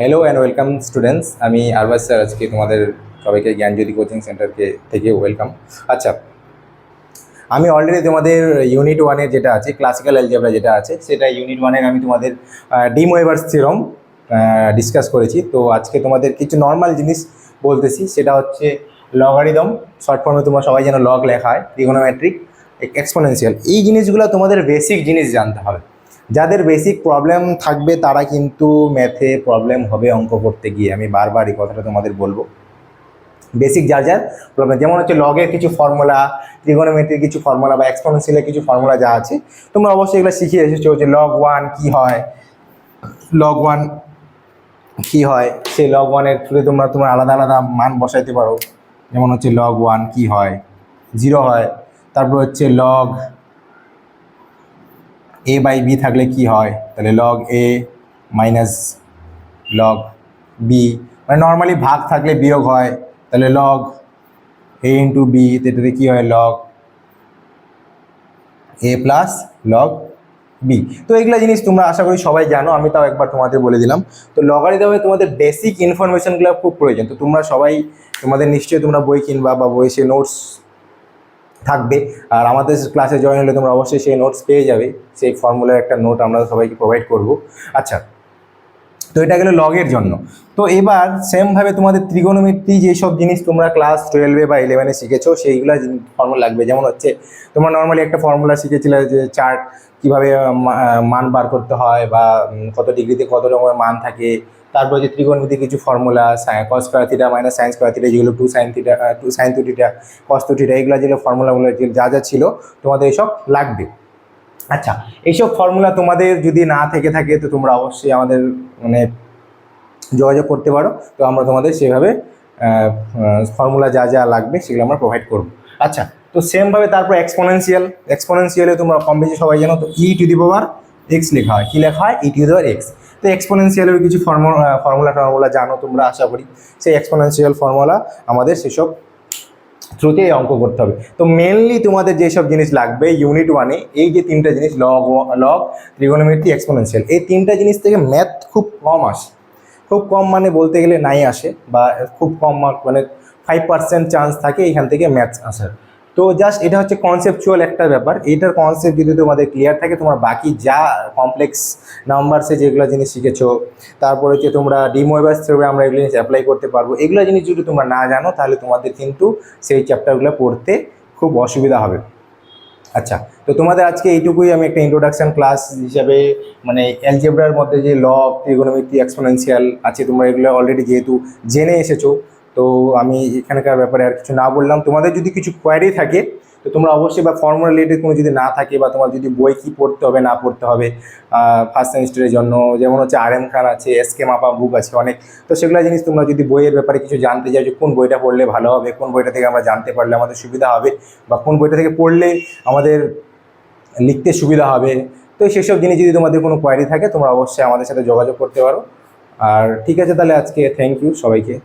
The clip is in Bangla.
হ্যালো অ্যান্ড ওয়েলকাম স্টুডেন্টস আমি আরবাজ স্যার, আজকে তোমাদের সবাইকে জ্ঞানজ্যোতি কোচিং সেন্টারকে থেকে ওয়েলকাম আচ্ছা আমি অলরেডি তোমাদের ইউনিট ওয়ানের যেটা আছে ক্লাসিক্যাল অ্যালজেব্রা যেটা আছে, সেটা ইউনিট ওয়ানের আমি তোমাদের ডিম ওয়েভার্স থিওরাম ডিসকাস করেছি। তো আজকে তোমাদের কিছু নর্মাল জিনিস বলতেছি, সেটা হচ্ছে লগারিদম শর্ট ফর্মে তোমরা সবাই যেন লগ লেখা হয় ট্রিগোনোমেট্রিক এক্সপোনেনশিয়াল এই জিনিসগুলো তোমাদের বেসিক জিনিস জানতে হবে। যাদের বেসিক প্রবলেম থাকবে তারা কিন্তু ম্যাথে প্রবলেম হবে অঙ্ক করতে গিয়ে। আমি বারবার এই কথাটা তোমাদের বলব। বেসিক যার যার প্রবলেম যেমন হচ্ছে লগের কিছু ফর্মুলা ত্রিগোনোমেট্রির কিছু ফর্মুলা বা এক্সপোনেন্সিয়ালের কিছু ফর্মুলা যা আছে, তোমরা অবশ্যই এগুলো শিখে এসেছ যে লগ ওয়ান কী হয় লগ ওয়ান কী হয়, সেই লগ ওয়ানের থ্রুতে তোমরা তোমরা আলাদা আলাদা মান বসাইতে পারো। যেমন হচ্ছে লগ ওয়ান কী হয় জিরো হয়, তারপর হচ্ছে লগ এ বাই বি থাকলে কি হয়? তাহলে log A minus log B মানে নর্মালি ভাগ থাকলে বিয়োগ হয়। তাহলে লগ এ ইন্টু বি এটাতে কী হয়? Log A plus log B তো এগুলো জিনিস তোমরা আশা করি সবাই জানো, আমি তাও একবার তোমাদের বলে দিলাম। তো লগারিদমে তোমাদের বেসিক ইনফরমেশনগুলো খুব প্রয়োজন। তো তোমরা সবাই, তোমাদের নিশ্চয়ই তোমরা বই কিনবা বা বই সে নোটস থাকবে। আর আমাদের ক্লাসে জয়েন হলে তোমরা অবশ্যই সেই নোটস পেয়ে যাবে। সেই ফর্মুলার একটা নোট আমরা সবাইকে প্রোভাইড করব। আচ্ছা তো এটা গেলো লগের জন্য। তো এবার সেমভাবে তোমাদের ত্রিগোনোমেট্রি যেসব জিনিস তোমরা ক্লাস টুয়েলভে বা ইলেভেনে শিখেছো, সেইগুলো ফর্মুলা লাগবে। যেমন হচ্ছে, তোমরা নর্মালি একটা ফর্মুলা শিখেছিলে যে চার্ট কীভাবে মান বার করতে হয় বা কত ডিগ্রিতে কত রকমের মান থাকে তারপর যে ত্রিগোণমিতি কিছু formula cos theta minus sines theta যেগুলো two sine theta two sine two theta cos two theta এগুলো যেগুলো ফর্মুলাগুলো যা যা ছিল, তোমাদের এইসব লাগবে। আচ্ছা এইসব ফর্মুলা তোমাদের যদি না থেকে থাকে, তো তোমরা অবশ্যই আমাদের মানে যোগাযোগ করতে পারো। তো আমরা তোমাদের সেভাবে ফর্মুলা যা যা লাগবে, সেগুলো আমরা প্রোভাইড করব। আচ্ছা তো সেমভাবে তারপর এক্সপোনেনশিয়াল এক্সপোনেন্সিয়ালে তোমরা কম বেশি সবাই জানো, তো ই টু দি পাওয়ার এক্স লেখা হয়। কী লেখা হয়? ই টু দি পাওয়ার এক্স তো এক্সপোনেনশিয়ালের কিছু ফর্মুলা ফর্মুলা টর্মুলা জানো তোমরা, আশা করি। সেই এক্সপোনেন্সিয়াল ফর্মুলা আমাদের সেসব থ্রুতে এই অঙ্ক করতে হবে। তো মেনলি তোমাদের যেসব জিনিস লাগবে ইউনিট ওয়ানে এই যে তিনটা জিনিস লগ লগ ত্রিগোনোমেট্রি এক্সপোনেনশিয়াল এই তিনটা জিনিস থেকে ম্যাথ খুব কম আসে। খুব কম মানে বলতে গেলে নাই আসে, বা খুব কম মার্ক মানে ফাইভ পার্সেন্ট চান্স থাকে এখান থেকে ম্যাথস আসার। তো জাস্ট এটা হচ্ছে কনসেপচুয়াল একটা ব্যাপার। এটার কনসেপ্ট যদি তোমাদের ক্লিয়ার থাকে, তোমার বাকি যা কমপ্লেক্স নাম্বারসে যেগুলো জিনিস শিখেছো, তারপরে হচ্ছে তোমরা ডিমোয়েবাস থ্রুবে আমরা এগুলো জিনিস অ্যাপ্লাই করতে পারব। এগুলো জিনিস যদি তোমরা না জানো, তাহলে তোমাদের কিন্তু সেই চ্যাপ্টারগুলো পড়তে খুব অসুবিধা হবে। আচ্ছা তো তোমাদের আজকে এইটুকুই আমি একটা ইন্ট্রোডাকশন ক্লাস হিসাবে মানে অ্যালজেব্রার মধ্যে যে লগ ত্রিগোনোমেট্রি এক্সপোনেনশিয়াল আছে, তোমরা এগুলো অলরেডি যেহেতু জেনে এসেছ তো আমি এখানকার ব্যাপারে আর কিছু না বললাম। তোমাদের যদি কিছু কোয়ারি থাকে, তো তোমরা অবশ্যই বা ফর্মুলা রিলেটেড কোনো যদি না থাকে বা তোমার যদি বই কী পড়তে হবে, না পড়তে হবে ফার্স্ট সেমিস্টারের জন্য, যেমন হচ্ছে আর এম খান আছে এস কে মাপা বুক আছে অনেক। তো সেগুলো জিনিস তোমরা যদি বইয়ের ব্যাপারে কিছু জানতে চাও যে কোন বইটা পড়লে ভালো হবে, কোন বইটা থেকে আমরা জানতে পারলে আমাদের সুবিধা হবে, বা কোন বইটা থেকে পড়লে আমাদের লিখতে সুবিধা হবে, তো সেসব জিনিস যদি তোমাদের কোনো কোয়ারি থাকে, তোমরা অবশ্যই আমাদের সাথে যোগাযোগ করতে পারো। আর ঠিক আছে তাহলে আজকে থ্যাংক ইউ সবাইকে।